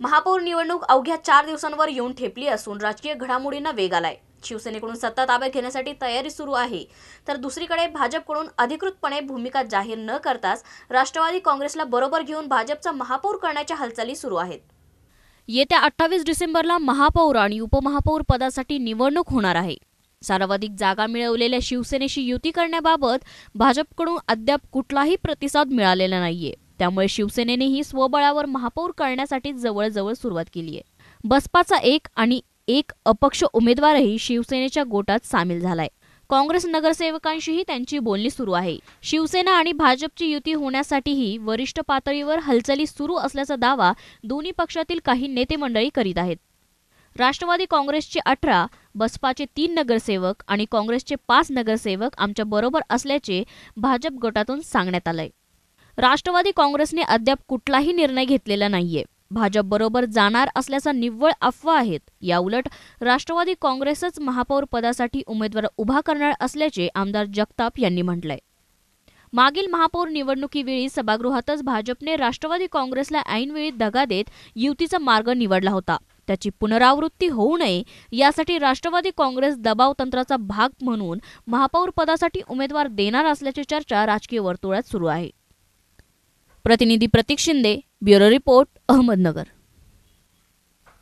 महापौर निवडणूक अवघ्या चार दिवसांवर येऊन ठेपली असून राजकीय घडामोडींना वेग आलाय. शिवसेनेकडून सत्ता ताब्यात घेण्यासाठी तयारी सुरू आहे. तर दुसरीकडे भाजपकडून अधिकृतपणे भूमिका जाहीर न करताच राष्ट्रवादी काँग्रेसला बरोबर घेऊन भाजपचा महापौर करण्याच्या हालचाली सुरू आहेत. येत्या अठ्ठावीस डिसेंबरला महापौर आणि उपमहापौर पदासाठी निवडणूक होणार आहे. सर्वाधिक जागा मिळवलेल्या शिवसेनेशी युती करण्याबाबत भाजपकडून अद्याप कुठलाही प्रतिसाद मिळालेला नाहीये. त्यामुळे शिवसेनेनेही स्वबळावर महापौर करण्यासाठी जवळजवळ सुरुवात केली आहे. बसपाचा एक आणि एक अपक्ष उमेदवारही शिवसेनेच्या गोटात सामील झालाय. काँग्रेस नगरसेवकांशीही त्यांची बोलणी सुरू आहे. शिवसेना आणि भाजपची युती होण्यासाठीही वरिष्ठ पातळीवर हालचाली सुरू असल्याचा दावा दोन्ही पक्षातील काही नेते मंडळी करीत आहेत. राष्ट्रवादी काँग्रेसचे अठरा बसपाचे तीन नगरसेवक आणि काँग्रेसचे पाच नगरसेवक आमच्या बरोबर असल्याचे भाजप गटातून सांगण्यात आलंय. राष्ट्रवादी काँग्रेसने अद्याप कुठलाही निर्णय घेतलेला नाहीये. भाजप बरोबर जाणार असल्याचा निव्वळ अफवा आहेत. याउलट राष्ट्रवादी काँग्रेसच महापौर पदासाठी उमेदवार उभा करणार असल्याचे आमदार जगताप यांनी म्हटलंय. मागील महापौर निवडणुकीवेळी सभागृहातच भाजपने राष्ट्रवादी काँग्रेसला ऐनवेळी दगा देत युतीचा मार्ग निवडला होता. त्याची पुनरावृत्ती होऊ नये यासाठी राष्ट्रवादी काँग्रेस दबाव तंत्राचा भाग म्हणून महापौर पदासाठी उमेदवार देणार असल्याची चर्चा राजकीय वर्तुळात सुरू आहे. प्रतिनिधी प्रतीक शिंदे ब्युरो रिपोर्ट अहमदनगर.